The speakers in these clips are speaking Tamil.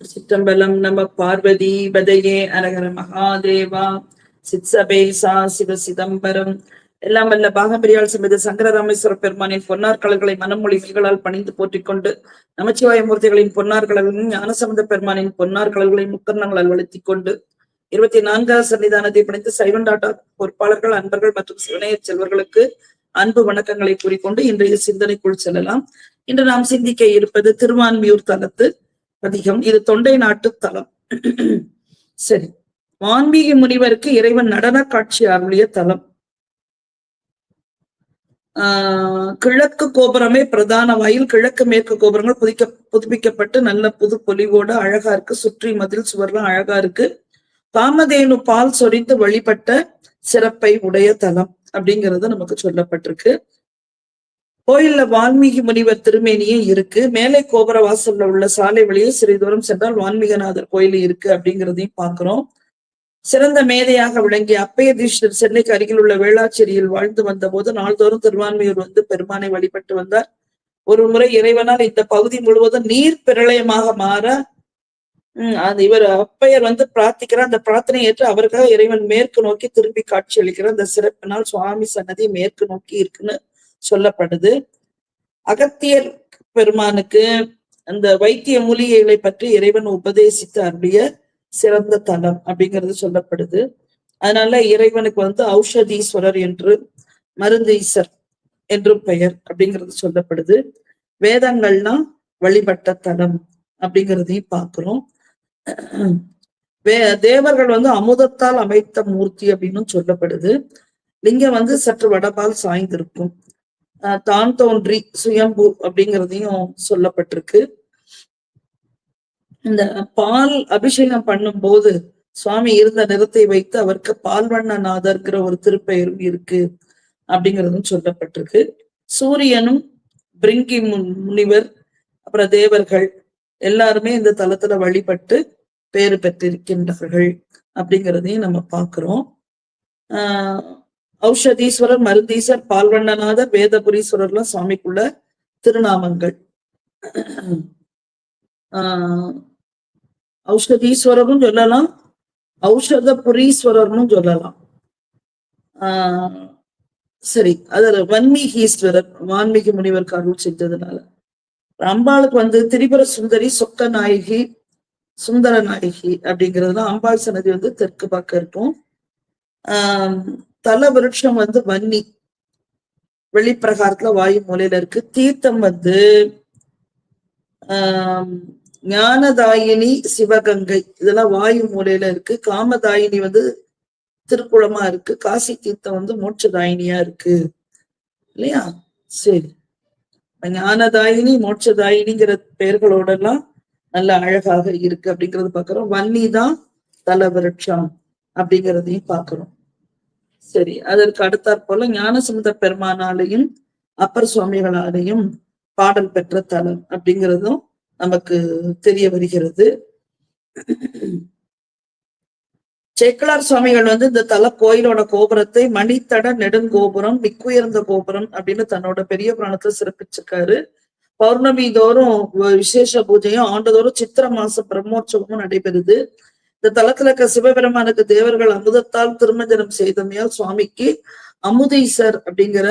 சிற்றம்பலம் நம பார்வதி பதையே அரகர மகாதேவா. சித்சபேசா சிவ சிதம்பரம். எல்லாம் வல்ல பாகம்பிரியால் சமேத சங்கரராமேஸ்வர பெருமானின் பொன்னார் கலர்களை மனமொழி பணிந்து போற்றிக் கொண்டு நமச்சிவாய மூர்த்திகளின் பொன்னார் கலர்களும் ஞானசம்பந்த பெருமானின் பொன்னார் கலர்களை முக்கர்ணங்களால் வளர்த்திக் கொண்டு இருபத்தி நான்காவது சன்னிதானத்தை பணித்து சைவண்டாட்டா பொறுப்பாளர்கள் அன்பர்கள் மற்றும் சிவனைய செல்வர்களுக்கு அன்பு வணக்கங்களை கூறிக்கொண்டு இன்றைய சிந்தனைக்குள் செல்லலாம். இன்று நாம் சிந்திக்க இருப்பது திருவான்மியூர் தலத்து அதிகம். இது தொண்டை நாட்டு தலம். சரி. வான்மீகி முனிவருக்கு இறைவன் நடன காட்சி அருளிய தலம். ஆஹ் கிழக்கு கோபுரமே பிரதான வாயில் கிழக்கு மேற்கு கோபுரங்கள் புதிக்க புதுப்பிக்கப்பட்டு நல்ல புது பொலிவோட அழகா இருக்கு. சுற்றி மதில் சுவர்லாம் அழகா இருக்கு. காமதேனு பால் சொரிந்து வழிபட்ட சிறப்பை உடைய தலம் அப்படிங்கிறது நமக்கு சொல்லப்பட்டிருக்கு. கோயில்ல வால்மீகி முனிவர் திருமேனியே இருக்கு. மேலை கோபுர வாசல்ல உள்ள சாலை வழியே சிறிது தூரம் சென்றால் வால்மீகநாதர் கோயில் இருக்கு அப்படிங்கிறதையும் பாக்குறோம் சிறந்த மேதையாக விளங்கிய அப்பையதீஷர் சென்னைக்கு அருகில் உள்ள வேளாச்சேரியில் வாழ்ந்து வந்த போது நாள்தோறும் திருவான்மையூர் வந்து பெருமானை வழிபட்டு வந்தார். ஒரு முறை இறைவனால் இந்த பகுதி முழுவதும் நீர் பிரளயமாக மாற உம் அது இவர் அப்பையர் வந்து பிரார்த்திக்கிறார். அந்த பிரார்த்தனை ஏற்று அவருக்காக இறைவன் மேற்கு நோக்கி திரும்பி காட்சி அளிக்கிறார். அந்த சிறப்பினால் சுவாமி சன்னதி மேற்கு நோக்கி இருக்குன்னு சொல்லப்படுது. அகத்தியர் பெருமானுக்கு அந்த வைத்திய மூலிகைகளை பற்றி இறைவன் உபதேசித்து அருளிய சிறந்த தலம் அப்படிங்கிறது சொல்லப்படுது. அதனால இறைவனுக்கு வந்து ஔஷதீஸ்வரர் என்று மருந்தீசர் என்றும் பெயர் அப்படிங்கிறது சொல்லப்படுது. வேதங்கள்னா வழிபட்ட தலம் அப்படிங்கிறதையும் பார்க்கிறோம். வே தேவர்கள் வந்து அமுதத்தால் அமைத்த மூர்த்தி அப்படின்னு சொல்லப்படுது. லிங்கம் வந்து சற்று வடபால் சாய்ந்திருக்கும். தான் தோன்றி சுயம்பு அப்படிங்கிறதையும் சொல்லப்பட்டிருக்கு. இந்த பால் அபிஷேகம் பண்ணும் போது சுவாமி இருந்த நிறத்தை வைத்து அவருக்கு பால்வண்ணநாதர்ங்கிற ஒரு திருப்பெயரும் இருக்கு அப்படிங்கிறதும் சொல்லப்பட்டிருக்கு. சூரியனும் பிரிங்கி முனிவர் அப்புறம் தேவர்கள் எல்லாருமே இந்த தலத்துல வழிபட்டு பேறு பெற்றிருக்கின்றார்கள் அப்படிங்கிறதையும் நம்ம பார்க்கிறோம் ஆஹ் ஔஷதீஸ்வரர் மருந்தீசர் பால்வண்ணநாதர் வேதபுரீஸ்வரர்லாம் சுவாமிக்குள்ள திருநாமங்கள். ஆஹ் ஔஷதீஸ்வரரும் சொல்லலாம் ஔஷத புரீஸ்வரர்னும் சொல்லலாம். ஆஹ் சரி அது வன்மீகீஸ்வரர் வான்மீகி முனிவர் அருள் செஞ்சதுனால. அம்பாளுக்கு வந்து திரிபுர சுந்தரி சொக்க நாயகி சுந்தர நாயகி அப்படிங்கிறதுலாம் அம்பாள் சன்னதி வந்து தெற்கு பக்கம் இருக்கும். ஆஹ் தல விருட்சம் வந்து வன்னி. வெளிப்பிரகாரத்துல வாயு மூலையில இருக்கு. தீர்த்தம் வந்து ஆஹ் ஞானதாயினி சிவகங்கை. இதெல்லாம் வாயு மூலையில இருக்கு. காமதாயினி வந்து திருக்குளமா இருக்கு. காசி தீர்த்தம் வந்து மோட்சதாயினியா இருக்கு. இல்லையா? சரி. ஞானதாயினி மோட்சதாயினிங்கிற பெயர்களோட எல்லாம் நல்ல அழகாக இருக்கு அப்படிங்கறது பாக்குறோம். வன்னி தான் தலவிருட்சம் அப்படிங்கிறதையும் பாக்குறோம். சரி அதற்கு அடுத்தாற் போல ஞானசமுத பெருமானாலையும் அப்பர் சுவாமிகளாலையும் பாடல் பெற்ற தலம் அப்படிங்கிறதும் நமக்கு தெரிய வருகிறது. சேக்கலார் சுவாமிகள் வந்து இந்த தல கோயிலோட கோபுரத்தை மணித்தட நெடுங்கோபுரம் மிக்குயர்ந்த கோபுரம் அப்படின்னு தன்னோட பெரிய புராணத்துல சிறப்பிச்சிருக்காரு. பௌர்ணமி தோறும் விசேஷ பூஜையும் ஆண்டுதோறும் சித்திர மாச பிரம்மோற்சவமும் நடைபெறுது. இந்த தலத்துல இருக்க சிவபெருமானுக்கு தேவர்கள் அமுதத்தால் திருமஞ்சனம் செய்தமையால் சுவாமிக்கு அமுதீசர் அப்படிங்கிற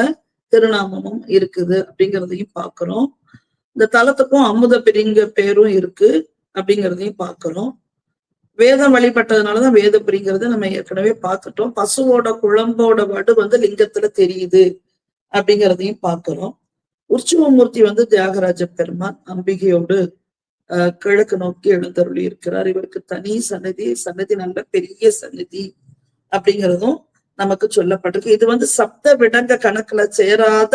திருநாமமும் இருக்குது அப்படிங்கிறதையும் பார்க்கிறோம். இந்த தலத்துக்கும் அமுத பிரிங்க பேரும் இருக்கு அப்படிங்கிறதையும் பார்க்கிறோம். வேதம் வழிபட்டதுனாலதான் வேத பிரிங்கிறத நம்ம ஏற்கனவே பார்த்துட்டோம். பசுவோட குழம்போட வடு வந்து லிங்கத்துல தெரியுது அப்படிங்கிறதையும் பார்க்கிறோம். உற்சவமூர்த்தி வந்து தியாகராஜ பெருமான் அம்பிகையோடு கிழக்கு நோக்கி எழுந்தருளி இருக்கிறார். இவருக்கு தனி சன்னதி சன்னதி நல்ல பெரிய சன்னதி அப்படிங்கிறதும் நமக்கு சொல்லப்பட்டிருக்கு. இது வந்து சப்த விடங்க கணக்குல சேராத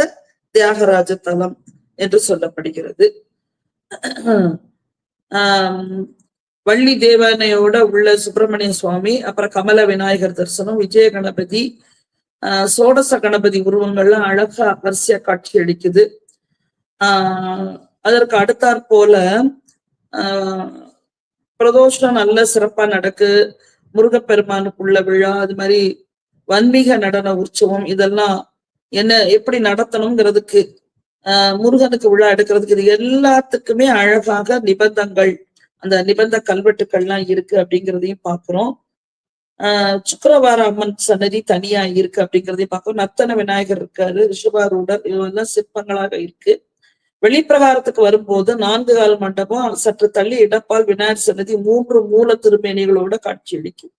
தியாகராஜ தலம் என்று சொல்லப்படுகிறது. ஆஹ் வள்ளி தேவனையோட உள்ள சுப்பிரமணிய சுவாமி அப்புறம் கமல விநாயகர் தரிசனம் விஜய கணபதி ஆஹ் சோடச கணபதி உருவங்கள்லாம் அழகா வரிசையா காட்சி அளிக்குது. ஆஹ் அதற்கு அடுத்தாற் போல ஆஹ் பிரதோஷம் நல்ல சிறப்பா நடக்கு. முருகப்பெருமானுக்குள்ள விழா அது மாதிரி வன்மீக நடன உற்சவம் இதெல்லாம் என்ன எப்படி நடத்தணுங்கிறதுக்கு ஆஹ் முருகனுக்கு விழா எடுக்கிறதுக்கு இது எல்லாத்துக்குமே அழகாக நிபந்தங்கள் அந்த நிபந்த கல்வெட்டுக்கள்லாம் இருக்கு அப்படிங்கிறதையும் பார்க்கிறோம் ஆஹ் சுக்கரவார அம்மன் சன்னதி தனியா இருக்கு அப்படிங்கிறதையும் பார்க்கிறோம் நத்தன விநாயகர் இருக்காரு ரிஷபாரூடர் இதெல்லாம் சிற்பங்களாக இருக்கு. வெளிப்பிரகாரத்துக்கு வரும்போது நான்கு கால் மண்டபம் சற்று தள்ளி இடப்பால் விநாயகர் சன்னதி மூன்று மூல திருமேனிகளோட காட்சியளிக்கும்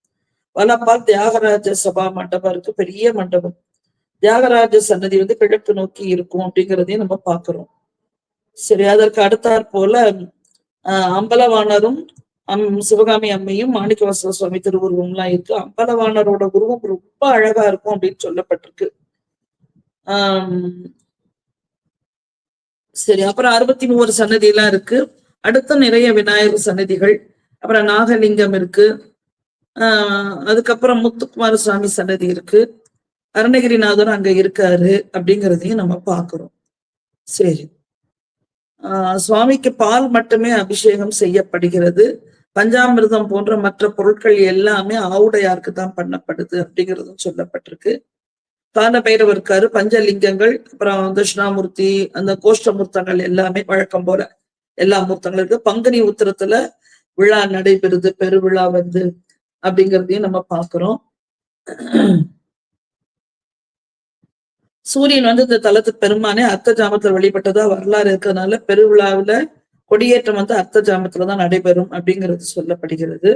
வலப்பால் தியாகராஜ சபா மண்டபம் இருக்கு பெரிய மண்டபம். தியாகராஜ சன்னதி வந்து கிழக்கு நோக்கி இருக்கும் அப்படிங்கிறதையும் நம்ம பாக்குறோம் சரி அதற்கு அடுத்தாற் போல ஆஹ் அம்பலவாணரும் அம் சிவகாமி அம்மையும் மாணிக்கவாசல சுவாமி திருவுருவம்லாம் இருக்கு. அம்பலவாணரோட உருவம் ரொம்ப அழகா இருக்கும் அப்படின்னு சொல்லப்பட்டிருக்கு. ஆஹ் சரி அப்புறம் அறுபத்தி மூணு சன்னதி எல்லாம் இருக்கு. அடுத்து நிறைய விநாயகர் சன்னதிகள். அப்புறம் நாகலிங்கம் இருக்கு. ஆஹ் அதுக்கப்புறம் முத்துக்குமார சுவாமி சன்னதி இருக்கு. அருணகிரிநாதர் அங்க இருக்காரு அப்படிங்கிறதையும் நம்ம பாக்குறோம் சரி. ஆஹ் சுவாமிக்கு பால் மட்டுமே அபிஷேகம் செய்யப்படுகிறது. பஞ்சாமிர்தம் போன்ற மற்ற பொருட்கள் எல்லாமே ஆவுடையாருக்கு தான் பண்ணப்படுது அப்படிங்கிறதும் சொல்லப்பட்டிருக்கு. தான பைரவர் இருக்காரு பஞ்சலிங்கங்கள் அப்புறம் தட்சிணாமூர்த்தி அந்த கோஷ்டமூர்த்தங்கள் எல்லாமே வழக்கம் போல எல்லா மூர்த்தங்களும் இருக்கு. பங்குனி உத்திரத்துல விழா நடைபெறுது பெருவிழா வந்து அப்படிங்கிறதையும் நம்ம பாக்குறோம் சூரியன் வந்து இந்த தலத்து பெருமானே அர்த்த ஜாமத்துல வழிபட்டதா வரலாறு இருக்கிறதுனால பெருவிழாவுல கொடியேற்றம் வந்து அர்த்த ஜாமத்துலதான் நடைபெறும் அப்படிங்கிறது சொல்லப்படுகிறது.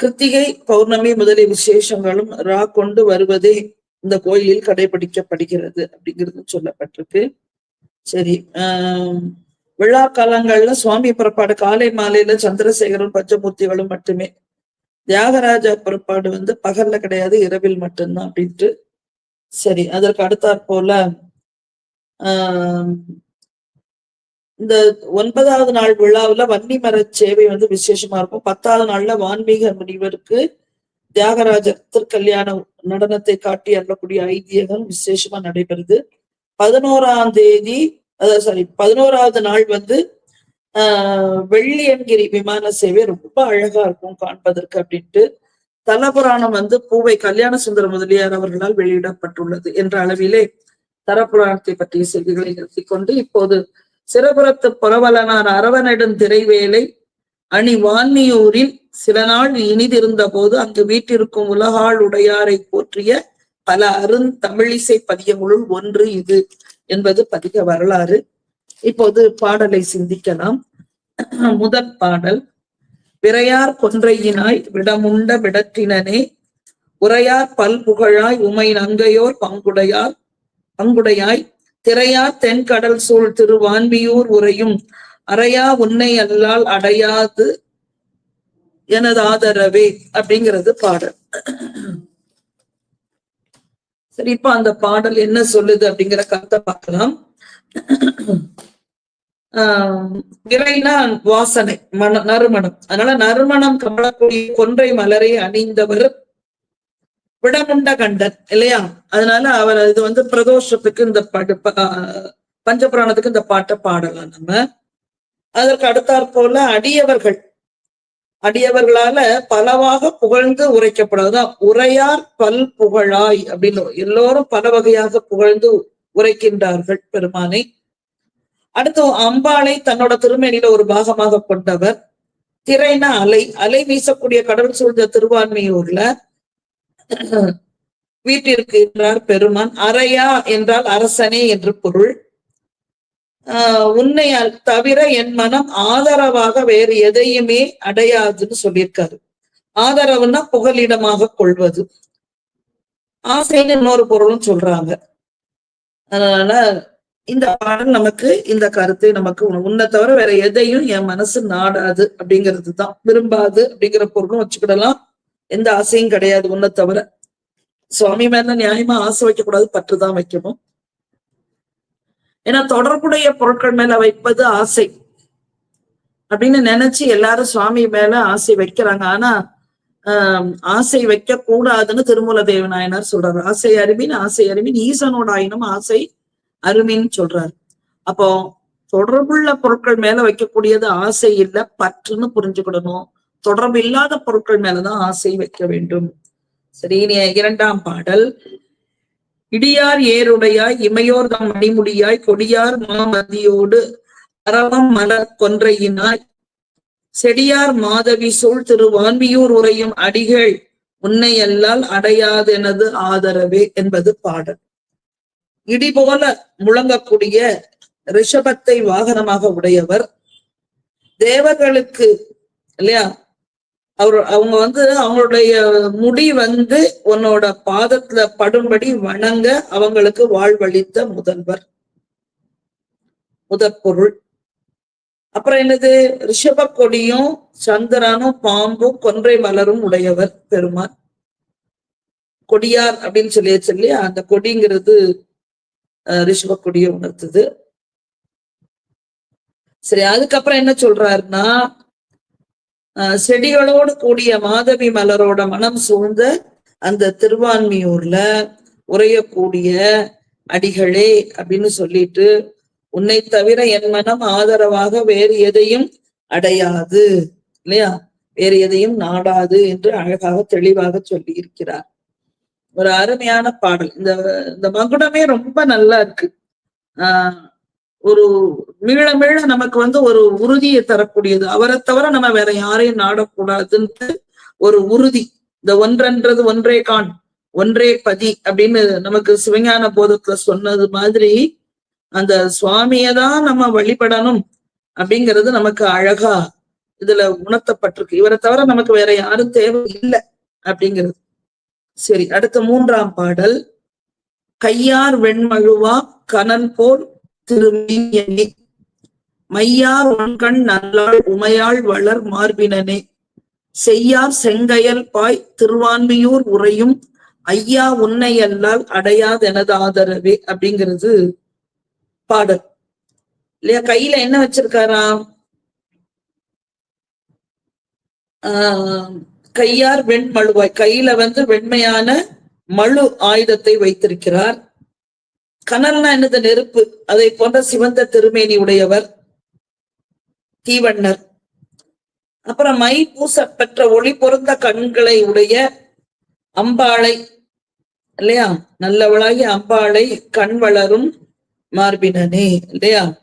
கிருத்திகை பௌர்ணமி முதலிய விசேஷங்களும் ரா கொண்டு வருவதே இந்த கோயிலில் கடைபிடிக்கப்படுகிறது அப்படிங்கிறது சொல்லப்பட்டிருக்கு. சரி ஆஹ் விழா காலங்கள்ல சுவாமி புறப்பாடு காலை மாலையில சந்திரசேகரும் பஞ்சமூர்த்திகளும் மட்டுமே. தியாகராஜா புறப்பாடு வந்து பகல்ல கிடையாது இரவில் மட்டும்தான் அப்படின்ட்டு. சரி அதற்கு அடுத்தாற் போல ஆஹ் இந்த ஒன்பதாவது நாள் விழாவுல வன்னி மர சேவை வந்து விசேஷமா இருக்கும். பத்தாவது நாள்ல வான்மீக முனிவருக்கு தியாகராஜர் திருக்கல்யாண நடனத்தை காட்டி அருளக்கூடிய ஐதீகம் விசேஷமா நடைபெறுது. பதினோராம் தேதி அதாவது சாரி பதினோராவது நாள் வந்து ஆஹ் வெள்ளியங்கிரி விமான சேவை ரொம்ப அழகா இருக்கும் காண்பதற்கு அப்படின்ட்டு. தலபுராணம் வந்து பூவை கல்யாண சுந்தர முதலியார் அவர்களால் வெளியிடப்பட்டுள்ளது என்ற அளவிலே தரப்புராணத்தை பற்றிய செய்திகளை நிறுத்திக் கொண்டு இப்போது சிறபுரத்து புறவலனார் அரவநெடும் திரைவேலை அணி வான்மியூரில் சில நாள் இனிதிருந்த போது அங்கு வீட்டிற்கும் உலகாள் உடையாரை போற்றிய பல அருந்தமிழிசை பதியங்களுள் ஒன்று இது என்பது பதிக வரலாறு. இப்போது பாடலை சிந்திக்கலாம். முதல் பாடல் விரையார் கொன்றையினாய் விடமுண்ட விடற்றினனே உரையார் பல்புகழாய் உமை நங்கையோர் பங்குடையார் பங்குடையாய் திரையார் தென்கடல் சூழ் திருவான்மியூர் உரையும் அறையா உன்னை அல்லால் அடையாது எனது ஆதரவே அப்படிங்கிறது பாடல். சரி இப்ப அந்த பாடல் என்ன சொல்லுது அப்படிங்கிற கருத்தை பார்க்கலாம். ஆஹ் விரைனா வாசனை மன நறுமணம். அதனால நறுமணம் கமலக்கூடிய கொன்றை மலரை அணிந்தவர் விடமுண்ட கண்டன் இல்லையா? அதனால அவர் இது வந்து பிரதோஷத்துக்கு இந்த பஞ்சபுராணத்துக்கு இந்த பாட்டை பாடலாம் நம்ம. அதற்கு அடுத்தாற் போல அடியவர்கள். அடியவர்களால பலவாக புகழ்ந்து உரைக்கப்படுவதுதான் உரையார் பல் புகழாய் அப்படின்னு எல்லோரும் பல வகையாக புகழ்ந்து உரைக்கின்றார்கள் பெருமானை. அடுத்து அம்பாளை தன்னோட திருமேனியில ஒரு பாகமாக கொண்டவர். திரைனா அலை. அலை வீசக்கூடிய கடல் சூழ்ந்த திருவான்மையூர்ல வீட்டிற்கு பெருமான். அறையா என்றால் அரசனே என்று பொருள். உன்னை தவிர என் மனம் ஆதரவாக வேறு எதையுமே அடையாதுன்னு சொல்லியிருக்காரு. ஆதரவுன்னா புகலிடமாக கொள்வது. ஆசைன்னு இன்னொரு பொருளும் சொல்றாங்க. அதனால இந்த பாடல் நமக்கு இந்த கருத்தை நமக்கு உன்னை தவிர வேற எதையும் என் மனசு நாடாது அப்படிங்கிறது தான். விரும்பாது அப்படிங்கிற பொருளும் வச்சுக்கிடலாம். எந்த ஆசையும் கிடையாது உன்னை தவிர. சுவாமி மேல நியாயமா ஆசை வைக்க கூடாது பற்றுதான் வைக்கணும். ஏன்னா தொடர்புடைய பொருட்கள் மேல வைப்பது ஆசை அப்படின்னு நினைச்சு எல்லாரும் சுவாமி மேல ஆசை வைக்கிறாங்க. ஆனா ஆஹ் ஆசை வைக்க கூடாதுன்னு திருமூல தேவநாயனார் சொல்றாரு. ஆசை அருமின் ஆசை அருமின் ஈசனோட ஆயினும் ஆசை அருமின்னு சொல்றாரு. அப்போ தொடர்புள்ள பொருட்கள் மேல வைக்கக்கூடியது ஆசை இல்ல பற்றுன்னு புரிஞ்சுக்கிடணும். தொடர்பு இல்லாத பொருட்கள் மேலதான் ஆசை வைக்க வேண்டும். சரி இனி இரண்டாம் பாடல். இடியார் ஏருடையாய் இமையோர் தம் மணிமுடியாய் கொடியார் மாமதியோடு அரவம் மலர் கொன்றையினாய். செடியார் மாதவி சூழ் திரு வான்மியூர் உரையும் அடிகள் உன்னையல்லால் அடையாதெனது ஆதரவே என்பது பாடல். இடி போல முழங்கக்கூடிய ரிஷபத்தை வாகனமாக உடையவர். தேவர்களுக்கு இல்லையா அவர் அவங்க வந்து அவங்களுடைய முடி வந்து உன்னோட பாதத்துல படும்படி வணங்க அவங்களுக்கு வாழ்வழித்த முதல்வர். முதற்பொருள் அப்புறம் என்னது? ரிஷப கொடியும் சந்திரனும் பாம்பும் கொன்றை மலரும் உடையவர் பெருமாள் கொடியார் அப்படின்னு சொல்லி சொல்லி அந்த கொடிங்கிறது ரிஷப கொடியை உணர்த்துது. சரி அதுக்கப்புறம் என்ன சொல்றாருன்னா செடிகளோடு கூடிய மாதவி மலரோட மனம் சூழ்ந்த அந்த திருவான்மியூர்ல உரையக்கூடிய அடிகளே அப்படின்னு சொல்லிட்டு உன்னை தவிர என் மனம் ஆதரவாக வேறு எதையும் அடையாது இல்லையா? வேறு எதையும் நாடாது என்று அழகாக தெளிவாக சொல்லி இருக்கிறார் ஒரு அருமையான பாடல். இந்த இந்த மகுடமே ரொம்ப நல்லா இருக்கு. ஆஹ் ஒரு மீள மீள நமக்கு வந்து ஒரு உறுதியை தரக்கூடியது. அவரை தவிர நம்ம வேற யாரையும் நாடக்கூடாதுன்ட்டு ஒரு உறுதி. இந்த ஒன்றன்றது ஒன்றே கான் ஒன்றே பதி அப்படின்னு நமக்கு சிவஞான போதத்துல சொன்னது மாதிரி அந்த சுவாமியை தான் நம்ம வழிபடணும் அப்படிங்கிறது நமக்கு அழகா இதுல உணர்த்தப்பட்டிருக்கு. இவரை தவிர நமக்கு வேற யாரும் தேவை இல்லை அப்படிங்கிறது. சரி அடுத்த மூன்றாம் பாடல். கையார் வெண்மழுவா கனன் போல் திருமீயனே மையார் உன்கண் நல்லாள் உமையாள் வளர் மார்பினனே. செய்யார் செங்கையல் பாய் திருவான்மியூர் உரையும் ஐயா உன்னை அல்லால் அடையாதெனது ஆதரவே அப்படிங்கிறது பாடல். இல்லையா? கையில என்ன வச்சிருக்காரா ஆஹ் கையார் வெண்மழுவாய். கையில வந்து வெண்மையான மழு ஆயுதத்தை வைத்திருக்கிறார். கனல்னா என்னது? நெருப்பு. அதை போன்ற சிவந்த திருமேனி உடையவர் தீவண்ணர். அப்புறம் மை பூசப்பெற்ற ஒளி பொருந்த கண்களை உடைய அம்பாளை இல்லையா? நல்லவளாகி அம்பாளை கண் வளரும் மார்பினனே இல்லையா?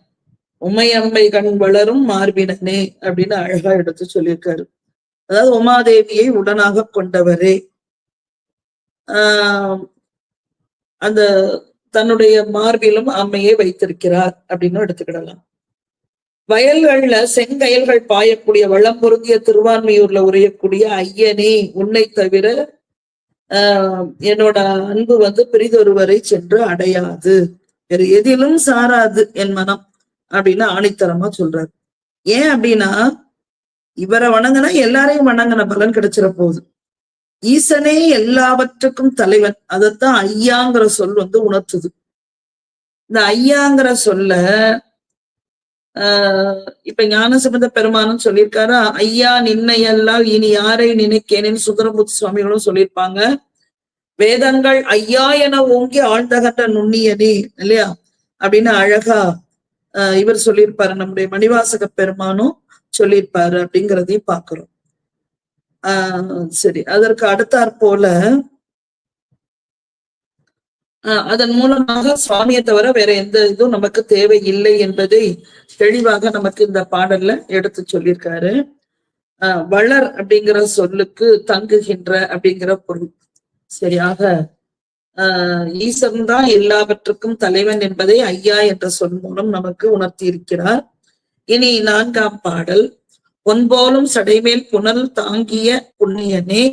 உமையம்மை கண் வளரும் மார்பினனே அப்படின்னு அழகா எடுத்து சொல்லியிருக்காரு. அதாவது உமாதேவியை உடனாக கொண்டவரே. ஆஹ் அந்த தன்னுடைய மார்பிலும் அம்மையை வைத்திருக்கிறார் அப்படின்னு எடுத்துக்கிடலாம். வயல்கள்ல செங்கயல்கள் பாயக்கூடிய வளம் பொருந்திய திருவான்மையூர்ல உரையக்கூடிய ஐயனே உன்னை தவிர ஆஹ் என்னோட அன்பு வந்து பெரிதொருவரை சென்று அடையாது. வேற எதிலும் சாராது என் மனம் அப்படின்னு ஆணித்தரமா சொல்றாரு. ஏன் அப்படின்னா இவரை வணங்கினா எல்லாரையும் வணங்கின பலன் கிடைச்சிட போகுது ஈசனே எல்லாவற்றுக்கும் தலைவன். அதைத்தான் ஐயாங்கிற சொல் வந்து உணர்த்துது. இந்த ஐயாங்கிற சொல்ல ஆஹ் இப்ப ஞானசம்பந்த பெருமானும் சொல்லியிருக்காரு ஐயா நின்னையல்லால் இனி யாரை நினைக்கேனேன்னு சுந்தரமூர்த்தி சுவாமிகளும் சொல்லியிருப்பாங்க. வேதங்கள் ஐயா என ஓங்கி ஆழ்ந்தகட்ட நுண்ணியனே இல்லையா? அப்படின்னு அழகா இவர் சொல்லியிருப்பாரு. நம்முடைய மணிவாசக பெருமானும் சொல்லியிருப்பாரு அப்படிங்கிறதையும் பாக்குறோம் ஆஹ் சரி. அதற்கு அடுத்தாற் போல ஆஹ் அதன் மூலமாக சுவாமியை தவிர வேற எந்த இதுவும் நமக்கு தேவை இல்லை என்பதை தெளிவாக நமக்கு இந்த பாடல்ல எடுத்து சொல்லியிருக்காரு. ஆஹ் வளர் அப்படிங்கிற சொல்லுக்கு தங்குகின்ற அப்படிங்கிற பொருள். சரியாக ஆஹ் ஈசன் தான் எல்லாவற்றுக்கும் தலைவன் என்பதை ஐயா என்ற சொல் மூலம் நமக்கு உணர்த்தி இருக்கிறார் இனி நான்காம் பாடல். பொன்போலும் சடைமேல் புனல் தாங்கிய புண்ணியனே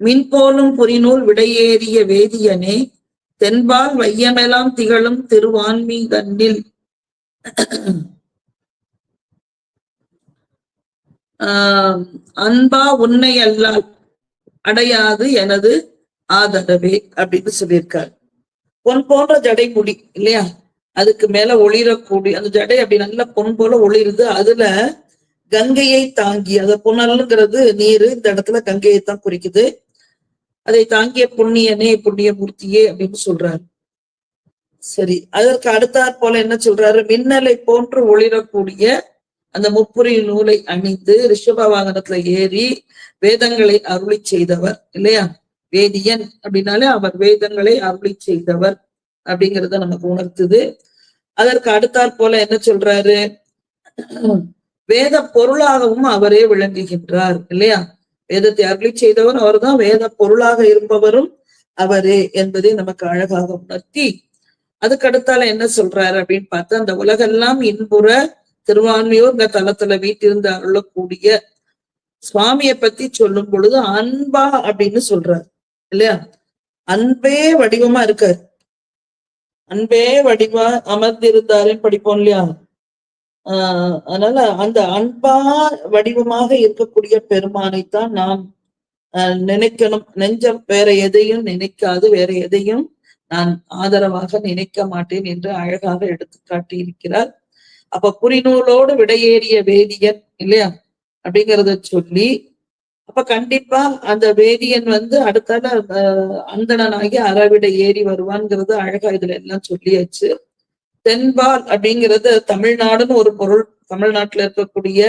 மின்போலும் புரிநூல் விடையேறிய வேதியனே தென்பால் வையமெல்லாம் திகழும் திருவான்மீகன்னில் ஆஹ் அன்பா உன்னை அல்லால் அடையாது எனது ஆதரவே அப்படின்னு சொல்லியிருக்காரு. பொன் போன்ற ஜடை முடி இல்லையா? அதுக்கு மேல ஒளிரக்கூடிய அந்த ஜடை அப்படி நல்ல பொன் போல ஒளிருது. அதுல கங்கையை தாங்கி அத புனல்ங்கிறது நீர் இந்த இடத்துல கங்கையை தான் குறிக்குது. அதை தாங்கிய புண்ணியனே புண்ணியமூர்த்தியே அப்படின்னு சொல்றாரு. சரி அதற்கு அடுத்தாற் போல என்ன சொல்றாரு? மின்னலை போன்று ஒளிரக்கூடிய அந்த முப்புரி நூலை அணிந்து ரிஷப வாகனத்துல ஏறி வேதங்களை அருளி செய்தவர் இல்லையா? வேதியன் அப்படின்னாலே அவர் வேதங்களை அருளி செய்தவர் அப்படிங்கிறத நமக்கு உணர்த்துது. அதற்கு அடுத்தாற் போல என்ன சொல்றாரு? வேத பொருளாகவும் அவரே விளங்குகின்றார் இல்லையா? வேதத்தை அருளி செய்தவர் அவர்தான் வேத பொருளாக இருப்பவரும் அவரே என்பதை நமக்கு அழகாக உணர்த்தி அதுக்கு அடுத்தால என்ன சொல்றாரு அப்படின்னு பார்த்தா அந்த உலகெல்லாம் இன்புற திருவான்மையோர் இந்த தளத்துல வீட்டிருந்து அருளக்கூடிய சுவாமியை பத்தி சொல்லும் பொழுது அன்பா அப்படின்னு சொல்றாரு இல்லையா? அன்பே வடிவமா இருக்காரு. அன்பே வடிவா அமர்ந்திருந்தாருன்னு படிப்போம் இல்லையா? ஆஹ் அதனால அந்த அன்பா வடிவமாக இருக்கக்கூடிய பெருமானைத்தான் நாம் நினைக்கணும். நெஞ்சம் வேற எதையும் நினைக்காது வேற எதையும் நான் ஆதரவாக நினைக்க மாட்டேன் என்று அழகாக எடுத்து காட்டி இருக்கிறார் அப்ப புரிநூலோடு விடையேறிய வேதியன் இல்லையா? அப்படிங்கறத சொல்லி அப்ப கண்டிப்பா அந்த வேதியன் வந்து அடுத்தால அஹ், அந்தணனாகி அறவிடை ஏறி வருவான்ங்கிறது அழகா இதுல எல்லாம் சொல்லியாச்சு. தென்பால் அப்படிங்கிறது தமிழ்நாடுன்னு ஒரு பொருள் தமிழ்நாட்டுல இருக்கக்கூடிய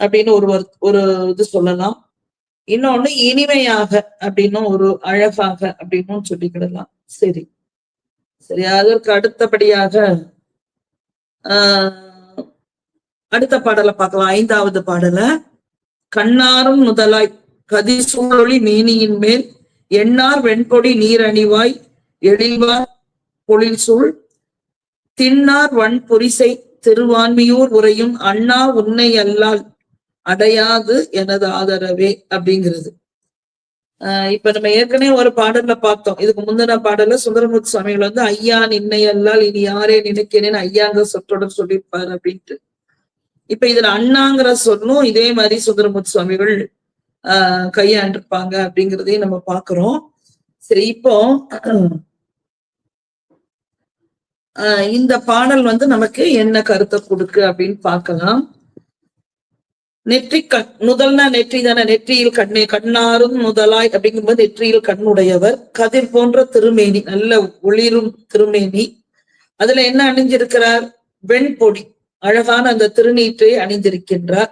அப்படின்னு ஒரு ஒரு இது சொல்லலாம். இன்னொன்னு இனிமையாக அப்படின்னும் ஒரு அழகாக அப்படின்னும் சொல்லிக்கிடலாம். சரி. சரி அதற்கு அடுத்தபடியாக ஆஹ் அடுத்த பாடலை பார்க்கலாம். ஐந்தாவது பாடலை. கண்ணாரும் முதலாய் கதி சூழொளி மேனியின் மேல் எண்ணார் வெண்பொடி நீரணிவாய் எழில்வார் பொழில் சூழ் தின்னார் வன் புரிசை திருவான்மியூர் உரையும் அண்ணா உன்னை அல்லால் அடையாது எனது ஆதரவே அப்படிங்கிறது. ஆஹ் இப்ப நம்ம ஏற்கனவே ஒரு பாடல்ல பார்த்தோம். இதுக்கு முந்தின பாடல்ல சுந்தரமூர்த்தி சுவாமிகள் வந்து ஐயா நின்னை அல்லால் இனி யாரே நினைக்கிறேன் ஐயாங்கிற சொற்றொடர் சொல்லியிருப்பாரு அப்படின்ட்டு. இப்ப இதுல அண்ணாங்கிற சொல்லும் இதே மாதிரி சுந்தரமூர்த்தி சுவாமிகள் ஆஹ் கையாண்டிருப்பாங்க அப்படிங்கிறதையும் நம்ம பாக்குறோம் சரி இப்போ இந்த பாடல் வந்து நமக்கு என்ன கருத்தை கொடுக்கு அப்படின்னு பார்க்கலாம். நெற்றி கண் முதல்னா நெற்றி தானே? நெற்றியில் கண்ணே கண்ணாரும் முதலாய் அப்படிங்கும்போது நெற்றியில் கண்ணுடையவர். கதிர் போன்ற திருமேனி நல்ல ஒளிரும் திருமேனி. அதுல என்ன அணிஞ்சிருக்கிறார் வெண்பொடி அழகான அந்த திருநீற்றை அணிந்திருக்கின்றார்.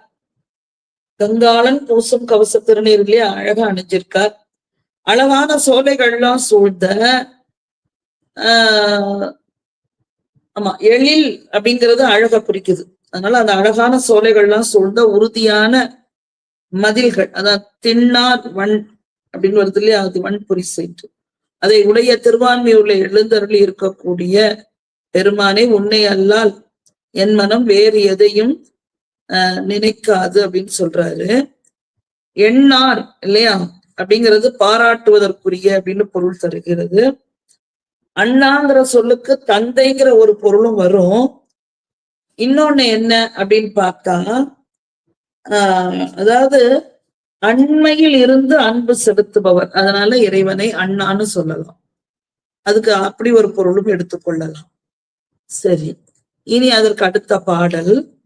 கங்காளன் பூசும் கவச திருநீர் அழகா அணிஞ்சிருக்கார். அழகான சோலைகள்லாம் சூழ்ந்த ஆஹ் ஆமா எழில் அப்படிங்கிறது அழகை குறிக்குது. அதனால அந்த அழகான சோலைகள்லாம் சூழ்ந்த உறுதியான மதில்கள் அதான் திண்ணார் வன் அப்படின்னு வருது இல்லையா? அது வன்புரி சைட்டு அதை உடைய திருவான்மையுள்ள எழுந்தருளி இருக்கக்கூடிய பெருமானை உன்னை அல்லால் என் மனம் வேறு எதையும் நினைக்காது அப்படின்னு சொல்றாரு. எண்ணார் இல்லையா? அப்படிங்கிறது பாராட்டுவதற்குரிய அப்படின்னு பொருள் தருகிறது. அண்ணாங்கிற சொல்லுக்கு தந்தைங்கிற ஒரு பொருளும் வரும். இன்னொன்னு என்ன அப்படின்னு பார்த்தா ஆஹ் அதாவது அண்மையில் இருந்து அன்பு செலுத்துபவர். அதனால இறைவனை அண்ணான்னு சொல்லலாம். அதுக்கு அப்படி ஒரு பொருளும் எடுத்துக்கொள்ளலாம் சரி. இனி அதற்கு அடுத்த பாடல்.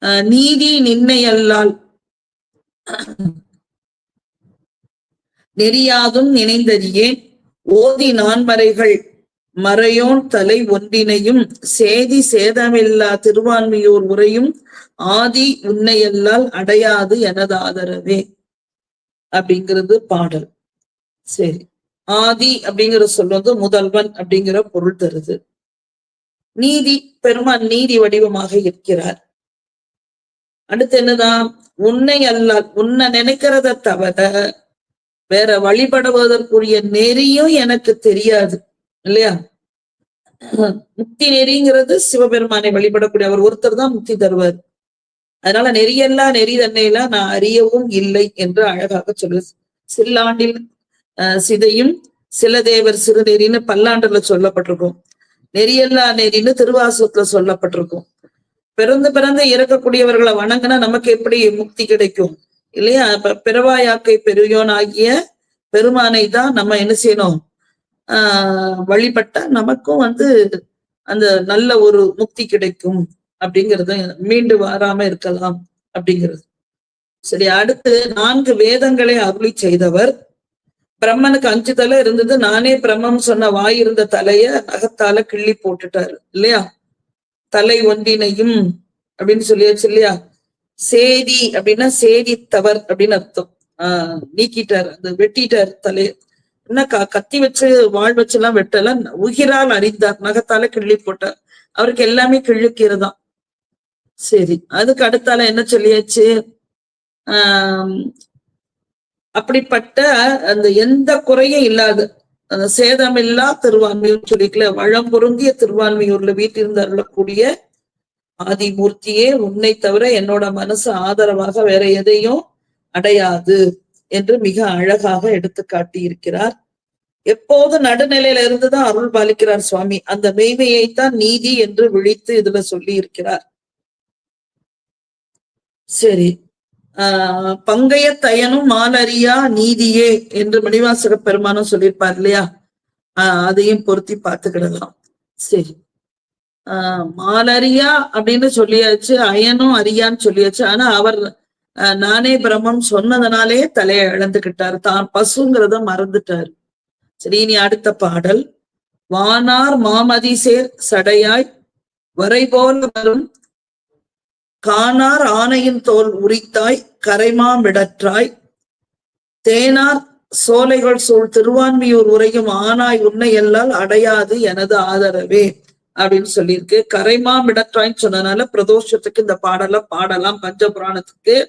ஆஹ் நீதி நின்னையல்லால். நெறியாதும் நினைந்தறியேன். ஓதி நான்மறைகள். மறையோன் தலை ஒன்றினையும் சேதி சேதமில்லா திருவான்மையோர் உரையும் ஆதி உன்னையல்லால் அடையாது எனதாதரவே அப்படிங்கிறது பாடல். சரி. ஆதி அப்படிங்கிற சொல் வந்து முதல்வன் அப்படிங்கிற பொருள் தருது. நீதி பெருமான் நீதி வடிவமாக இருக்கிறார். அடுத்து என்னதான்? உன்னை அல்லால் உன்னை நினைக்கிறத தவிர வேற வழிபடுவதற்குரிய நெறியும் எனக்கு தெரியாது இல்லையா? முக்தி நெறிங்கிறது சிவபெருமானை வழிபடக்கூடிய அவர் ஒருத்தர் தான் முக்தி தருவார். அதனால நெறியெல்லாம் நெறி தன்னையெல்லாம் நான் அறியவும் இல்லை என்று அழகாக சொல்லு. சில்லாண்டில் சிதையும் சில தேவர் சிறுநெறின்னு பல்லாண்டுல சொல்லப்பட்டிருக்கும். நெறியல்லா நெறின்னு திருவாசகத்துல சொல்லப்பட்டிருக்கும். பிறந்து பிறந்து இறக்கக்கூடியவர்களை வணங்கினா நமக்கு எப்படி முக்தி கிடைக்கும்? இல்லையா? இப்ப பிறவாயாக்கை பெரியோன் ஆகிய பெருமானை தான் நம்ம என்ன செய்யணும்? ஆஹ் வழிபட்டா நமக்கும் வந்து அந்த நல்ல ஒரு முக்தி கிடைக்கும் அப்படிங்கறது மீண்டு வராம இருக்கலாம் அப்படிங்கிறது. சரி அடுத்து நான்கு வேதங்களை அருளி செய்தவர். பிரம்மனுக்கு அஞ்சு தலை இருந்தது. நானே பிரம்மம் சொன்ன வாய் இருந்த தலைய நகத்தால கிள்ளி போட்டுட்டாரு இல்லையா? தலை ஒன்றினையும் அப்படின்னு சொல்லியாச்சு இல்லையா? சேதி அப்படின்னா சேதித்தவர் அப்படின்னு அர்த்தம். ஆஹ் நீக்கிட்டார் அந்த வெட்டிட்டார் தலை என்ன க கத்தி வச்சு வாழ் வச்சு எல்லாம் வெட்டல உயிரால் அறிந்தார் நகத்தால கிள்ளி போட்டார். அவருக்கு எல்லாமே கிள்ளுக்கிறதான் சரி அதுக்கு அடுத்தால என்ன சொல்லியாச்சு? ஆஹ் அப்படிப்பட்ட அந்த எந்த குறையும் இல்லாத அந்த சேதமில்லா திருவான்மையூர் சொல்லிக்கல வளம் பொருந்திய திருவான்மையூர்ல வீட்டிலிருந்து அருளக்கூடிய ஆதிமூர்த்தியே உன்னை தவிர என்னோட மனசு ஆதரவாக வேற எதையும் அடையாது என்று மிக அழகாக எடுத்து காட்டி இருக்கிறார் எப்போது நடுநிலையில இருந்துதான் அருள் பாலிக்கிறார் சுவாமி. அந்த மெய்மையைத்தான் நீதி என்று விழித்து இதுல சொல்லி இருக்கிறார் சரி. ஆஹ் பங்கைய தயனும் மாலரியா நீதியே என்று மணிவாசக பெருமானும் சொல்லியிருப்பார் இல்லையா? ஆஹ் அதையும் பொருத்தி பார்த்துக்கிடலாம். சரி. மாலரியா அப்படின்னு சொல்லியாச்சு அயனும் அரியான்னு சொல்லியாச்சு. ஆனா அவர் நானே பிரம்மம் சொன்னதுனாலே தலையை இழந்துகிட்டார். தான் பசுங்கிறத மறந்துட்டார். சரி இனி அடுத்த பாடல். வானார் மாமதி சேர் சடையாய் வரை போல வரும். காணார் ஆனையின் தோல் உரித்தாய் கரைமாமிடற்றாய் தேனார் சோலைகள் சூழ் திருவான்மியூர் உரையும் ஆனாய் உன்னை எல்லால் அடையாது எனது ஆதரவே. அப்படின்னு சொல்லியிருக்கு. கரைமாமிடற்றாய்ன்னு சொன்னதுனால பிரதோஷத்துக்கு இந்த பாடலாம் பாடலாம் பஞ்சபுராணத்துக்கு.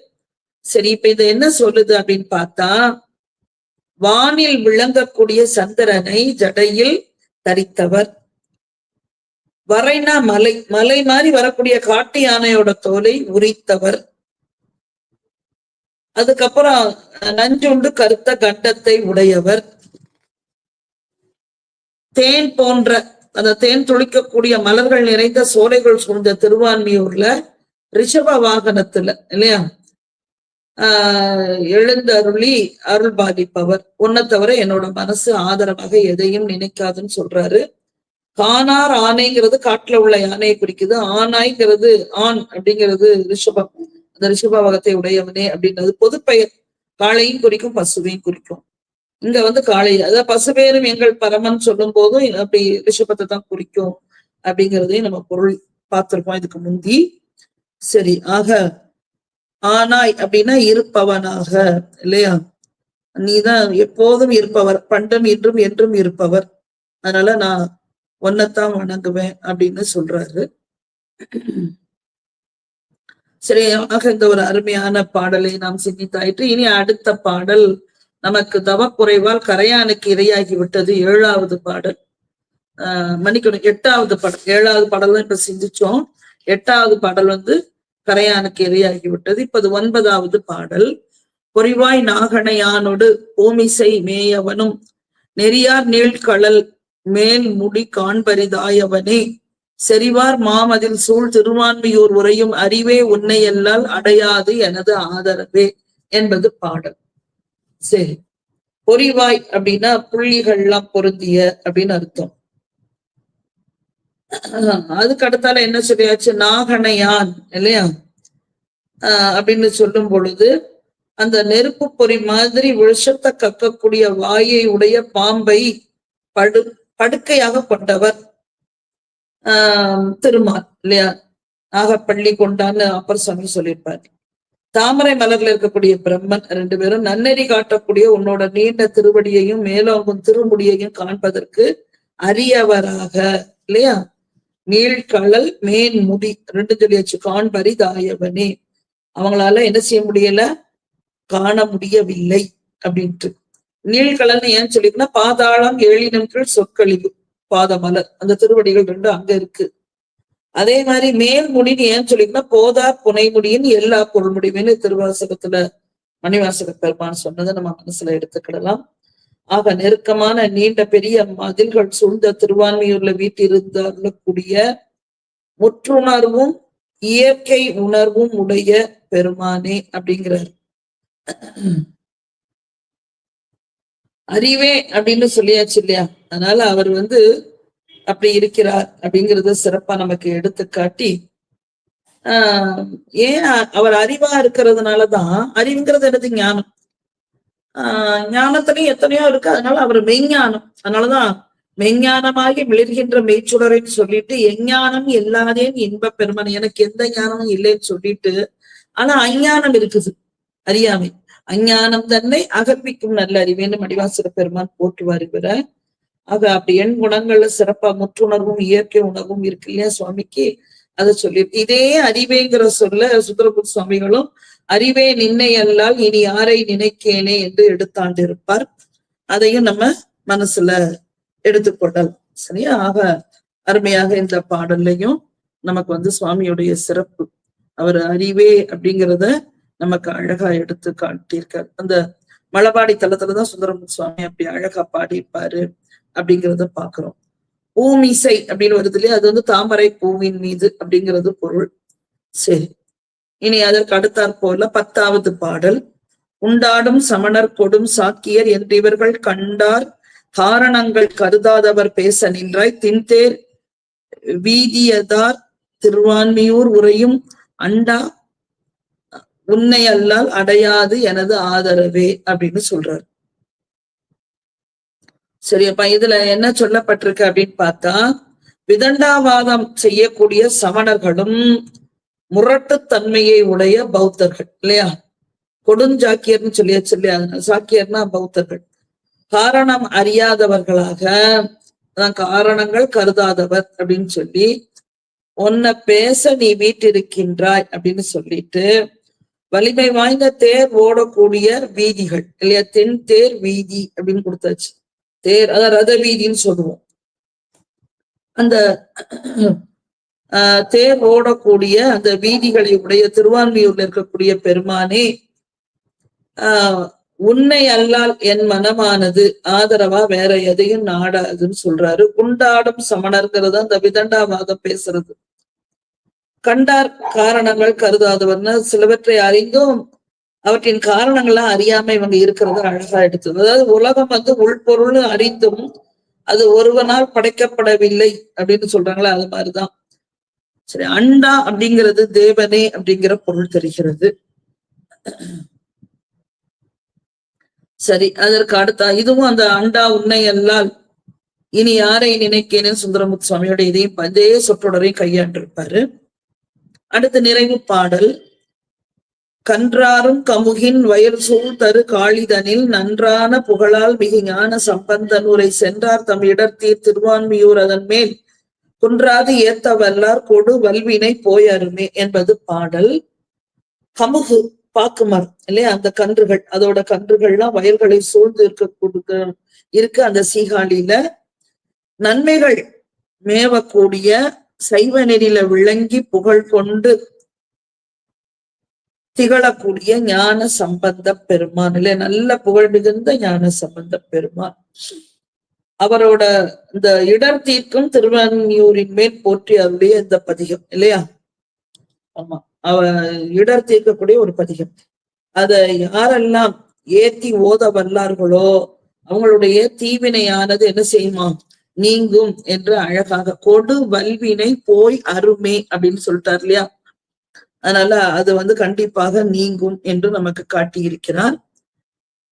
சரி இப்ப இது என்ன சொல்லுது அப்படின்னு பார்த்தா வானில் விளங்கக்கூடிய சந்திரனை ஜடையில் தரித்தவர். வரைனா மலை மலை மாதிரி வரக்கூடிய காட்டு யானையோட தோலை உரித்தவர். அதுக்கப்புறம் நஞ்சுண்டு கருத்த கண்டத்தை உடையவர். தேன் போன்ற அந்த தேன் துளிக்கக்கூடிய மலர்கள் நிறைந்த சோலைகள் சூழ்ந்த திருவான்மியூர்ல ரிஷப வாகனத்துல இல்லையா? ஆஹ் எழுந்தருளி அருள் பாதிப்பவர் உன்னை தவிர என்னோட மனசு ஆதரவாக எதையும் நினைக்காதுன்னு சொல்றாரு. காணார் ஆனைங்கிறது காட்டுல உள்ள யானையை குறிக்குது. ஆனாய்ங்கிறது ஆண் அப்படிங்கிறது ரிஷபம். அந்த ரிஷபாவகத்தை உடையவனே அப்படின்றது. பொதுப்பெயர். காளையும் குறிக்கும் பசுவையும் குறிக்கும். இங்க வந்து காளை அதாவது பசுபேரும் எங்கள் பரமன் சொல்லும் போதும் அப்படி ரிஷபத்தை தான் குறிக்கும் அப்படிங்கிறதையும் நம்ம பொருள் பார்த்திருப்போம் இதுக்கு முந்தி. சரி ஆக ஆனாய் அப்படின்னா இருப்பவனாக இல்லையா? நீதான் எப்போதும் இருப்பவர் பண்டம் இன்றும் என்றும் இருப்பவர். அதனால நான் ஒன்னத்தான் வணங்குவேன் அப்படின்னு சொல்றாரு. சரி ஆக இந்த ஒரு அருமையான பாடலை நாம் சிந்தித்தாயிற்று இனி அடுத்த பாடல் நமக்கு தவக்குறைவால் கரையானுக்கு இரையாகி விட்டது ஏழாவது பாடல். ஆஹ் மன்னிக்கணும் எட்டாவது பாடல். ஏழாவது பாடல் தான் இப்ப சிந்திச்சோம். எட்டாவது பாடல் வந்து கரையானுக்கு இரையாகி விட்டது இப்ப அது ஒன்பதாவது பாடல். பொறிவாய் நாகனையானோடு ஓமிசை மேயவனும் நெறியார் நீழ்கழல் மேல் முடி காண்பரிதாயவனே செறிவார் மாமதில் சூழ் திருவான்மையூர் உரையும் அறிவே உன்னை எல்லால் அடையாது எனது ஆதரவே என்பது பாடல். சரி. பொறிவாய் அப்படின்னா புள்ளிகள்லாம் பொருந்திய அப்படின்னு அர்த்தம். அதுக்கு அடுத்தால என்ன சொல்லியாச்சு? நாகனையான் இல்லையா? ஆஹ் அப்படின்னு சொல்லும் பொழுது அந்த நெருப்பு பொறி மாதிரி விஷத்தை கக்கக்கூடிய வாயை உடைய பாம்பை படு படுக்கையாக கொண்டவர். ஆஹ் திருமால் இல்லையா? நாகப்பள்ளி கொண்டான்னு அப்பர் சுவாமி சொல்லியிருப்பார். தாமரை மலர்ல இருக்கக்கூடிய பிரம்மன் ரெண்டு பேரும் நன்னெறி காட்டக்கூடிய உன்னோட நீண்ட திருவடியையும் மேலோங்கும் திருமுடியையும் காண்பதற்கு அரியவராக இல்லையா? நீழ்கழல் மேன் முடி ரெண்டு சொல்லியாச்சு காண்பரி தாயவனே அவங்களால என்ன செய்ய முடியல? காண முடியவில்லை அப்படின்ட்டு. நீழ்கழல்னு ஏன் சொல்லிருக்குன்னா பாதாளம் ஏழினம் கீழ் சொற்கழிவு பாதமலர் அந்த திருவடிகள் ரெண்டும் அங்க இருக்கு. அதே மாதிரி மேல் முடின்னு ஏன் சொல்லிங்கன்னா போதார் புனை முடின்னு எல்லா பொருள் முடிவுன்னு திருவாசகத்துல மணிவாசக பெருமான் சொன்னதை நம்ம மனசுல எடுத்துக்கிடலாம். ஆக நெருக்கமான நீண்ட பெரிய மதில்கள் சூழ்ந்த திருவான்மையூர்ல வீட்டிலிருந்து அருளக்கூடிய முற்றுணர்வும் இயற்கை உணர்வும் உடைய பெருமானே அப்படிங்கிறார். அறிவே அப்படின்னு சொல்லியாச்சு இல்லையா? அதனால அவர் வந்து அப்படி இருக்கிறார் அப்படிங்கறத சிறப்பா நமக்கு எடுத்து காட்டி ஆஹ் ஏன் அவர் அறிவா இருக்கிறதுனாலதான் அறிவுங்கிறது என்னது? ஞானம். ஆஹ் ஞானத்திலையும் எத்தனையோ இருக்கு. அதனால அவர் மெய்ஞானம். அதனாலதான் மெய்ஞானமாகி மிளிர்கின்ற மெய்ச்சுடரைன்னு சொல்லிட்டு எஞ்ஞானம் எல்லாதேன் இன்ப பெருமன். எனக்கு எந்த ஞானமும் இல்லைன்னு சொல்லிட்டு ஆனா அஞ்ஞானம் இருக்குது. அறியாமை. அஞ்ஞானம் தன்னை அகர்விக்கும் நல்ல அறிவேன்னு மடிவாசர பெருமான் போற்றுவார் இவரை. அது அப்படி எண் குணங்கள்ல சிறப்பா முற்றுணர்வும் இயற்கை உணர்வும் இருக்கு இல்லையா சுவாமிக்கு? அதை சொல்லி இதே அறிவேங்கிற சொல்ல சுந்தரபுர சுவாமிகளும் அறிவே நின்னை அல்லால் இனி யாரை நினைக்கேனே என்று எடுத்தாண்டு இருப்பார் அதையும் நம்ம மனசுல எடுத்துக்கொள்ளலாம். சரியா? ஆக அருமையாக இந்த பாடல்லையும் நமக்கு வந்து சுவாமியுடைய சிறப்பு. அவர் அறிவே அப்படிங்கிறத நமக்கு அழகா எடுத்து காட்டியிருக்கார். அந்த மலபாடி தளத்துலதான் சுந்தரமுத்து சுவாமி அப்படி அழகா பாடியிருப்பாரு. அப்படிங்கிறத பாக்குறோம் பூமிசை அப்படின்னு வருது இல்லையா? அது வந்து தாமரை பூவின் மீது அப்படிங்கிறது பொருள். சரி. இனி அதற்கு அடுத்தாற் போல பத்தாவது பாடல். உண்டாடும் சமணர் கொடும் சாக்கியர் என்று இவர்கள் கண்டார். காரணங்கள் கருதாதவர் பேச நின்றாய். தின்தேர் வீதியதார். திருவான்மியூர் உரையும் அண்டா. உன்னை அல்லால் அடையாது எனது ஆதரவே அப்படின்னு சொல்றாரு. சரி அப்ப இதுல என்ன சொல்லப்பட்டிருக்கு அப்படின்னு பார்த்தா விதண்டாவாதம் செய்யக்கூடிய சமணர்களும் முரட்டுத்தன்மையை உடைய பௌத்தர்கள் இல்லையா? கொடுஞ்சாக்கியர்னு சொல்லியாச்சு இல்லையா? சாக்கியர்னா பௌத்தர்கள். காரணம் அறியாதவர்களாக அதான் காரணங்கள் கருதாதவர் அப்படின்னு சொல்லி உன்னை பேச நீ வீட்டிருக்கின்றாய் அப்படின்னு சொல்லிட்டு வலிமை வாய்ந்த தேர் ஓடக்கூடிய வீதிகள் இல்லையா? தென் தேர் வீதி அப்படின்னு கொடுத்தாச்சு. தேர் அதான் ரத வீதின்னு சொல்லுவோம். அந்த ஆஹ் தேர் ஓடக்கூடிய அந்த வீதிகளை உடைய திருவான்மையூர்ல இருக்கக்கூடிய பெருமானே ஆஹ் உன்னை அல்லால் என் மனமானது ஆதரவா வேற எதையும் நாடாதுன்னு சொல்றாரு. குண்டாடும் சமணர்கிறது அந்த விதண்டாவாதம் பேசுறது. கண்டார் காரணங்கள் கருதாதவர்னா சிலவற்றை அறிந்தும் அவற்றின் காரணங்கள்லாம் அறியாம இவங்க இருக்கிறது அழகா எடுத்தது அதாவது உலகம் வந்து உள்பொருள் அறிந்தும் அது ஒருவனால் படைக்கப்படவில்லை அப்படின்னு சொல்றாங்களா அது மாதிரிதான். சரி அண்டா அப்படிங்கிறது தேவனே அப்படிங்கிற பொருள் தெரிகிறது. சரி அதற்கு அடுத்த இதுவும் அந்த அண்டா உன்னை அல்லால் இனி யாரை நினைக்கேன்னு சுந்தரமுத்து சுவாமியோட இதையும் இதே சொற்றொடரையும் கையாண்டிருப்பாரு. அடுத்து நிறைவு பாடல். கன்றாரும் கமுகின் வயல் சூழ் தரு காளிதனில் நன்றான புகழால் மிகு ஞான சம்பந்தனூரை சென்றார் தம் இடர்த்தீர் திருவான்மியூர் அதன் மேல். குன்றாது ஏத்த வல்லார் கொடு வல்வினை போய் அருமே என்பது பாடல். கமுகு பாக்குமர் இல்லையா? அந்த கன்றுகள் அதோட கன்றுகள்லாம் வயல்களை சூழ்ந்து இருக்க கொடுக்க இருக்கு அந்த சீகாழியில. நன்மைகள் மேவக்கூடிய சைவ நெறியில விளங்கி புகழ் கொண்டு திகழக்கூடிய ஞான சம்பந்த பெருமான் இல்லையா நல்ல புகழ் மிகுந்த ஞான சம்பந்த பெருமான். அவரோட இந்த இடர் தீர்க்கும் திருவண்ணியூரின் மேல் போற்றி அவருடைய இந்த பதிகம் இல்லையா? ஆமா. அவ இடர் தீர்க்கக்கூடிய ஒரு பதிகம். அத யாரெல்லாம் ஏத்தி ஓத வல்லார்களோ அவங்களுடைய தீவினையானது என்ன செய்யுமா? நீங்கும் என்று அழகாக கொடு வல்வினை போய் அருமே அப்படின்னு சொல்லிட்டார் இல்லையா? அதனால அது வந்து கண்டிப்பாக நீங்கும் என்று நமக்கு காட்டியிருக்கிறார்.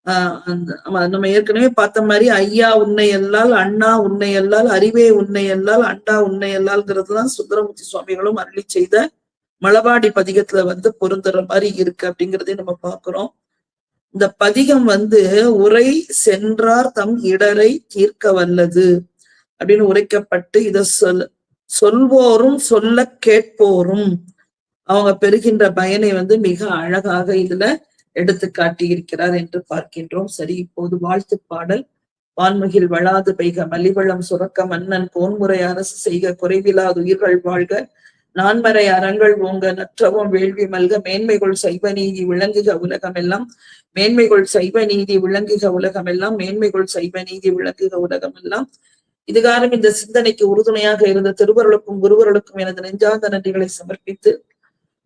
ஆஹ் நம்ம ஏற்கனவே பார்த்த மாதிரி ஐயா உன்னை எல்லால் அண்ணா உன்னை எல்லால் அறிவே உன்னை எல்லால் அண்டா உன்னை எல்லால்ங்கிறதுதான் சுந்தரமூர்த்தி சுவாமிகளும் அருளி செய்த மலபாடி பதிகத்துல வந்து பொருந்துற மாதிரி இருக்கு அப்படிங்கிறதையும் நம்ம பார்க்கிறோம். இந்த பதிகம் வந்து உரை சென்றார் தம் இடரை தீர்க்க வல்லது அப்படின்னு உரைக்கப்பட்டு இத சொல் சொல்வோரும் சொல்ல கேட்போரும் அவங்க பெறுகின்ற பயனை வந்து மிக அழகாக இதுல எடுத்து காட்டியிருக்கிறார் என்று பார்க்கின்றோம். சரி இப்போது வாழ்த்து பாடல். வான்முகில் வளாது பெய்க மலிவளம் சுரக்க மன்னன் கோன்முறை அரசு செய்க குறைவிலாது உயிர்கள் வாழ்க. நான்மறை அறங்கள் ஓங்க நற்றவும் வேள்வி மல்க மேன்மைகள் சைவ நீதி விளங்குக உலகமெல்லாம். மேன்மைகள் சைவ நீதி விளங்குக உலகமெல்லாம். மேன்மைகள் சைவ நீதி விளங்குக உலகமெல்லாம். இதுகாரம் இந்த சிந்தனைக்கு உறுதுணையாக இருந்த திருவருளுக்கும் குருவருளுக்கும் எனது நெஞ்சார்ந்த நன்றிகளை சமர்ப்பித்து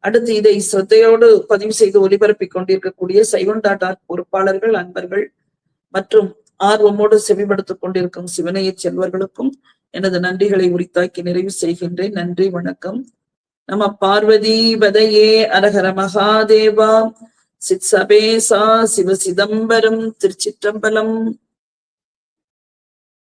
அடுத்து இதை சிரத்தையோடு பதிவு செய்து ஒலிபரப்பிக் கொண்டிருக்கக்கூடிய சைவன் டாட் பொறுப்பாளர்கள் அன்பர்கள் மற்றும் ஆர்வமோடு செவிப்படுத்திக் கொண்டிருக்கும் சிவனைய செல்வர்களுக்கும் எனது நன்றிகளை உரித்தாக்கி நிறைவு செய்கின்றேன். நன்றி வணக்கம். நம பார்வதி பதையே அரஹர மகாதேவா. சித் சபேசா சிவ சிதம்பரம் திருச்சிற்றம்பலம்.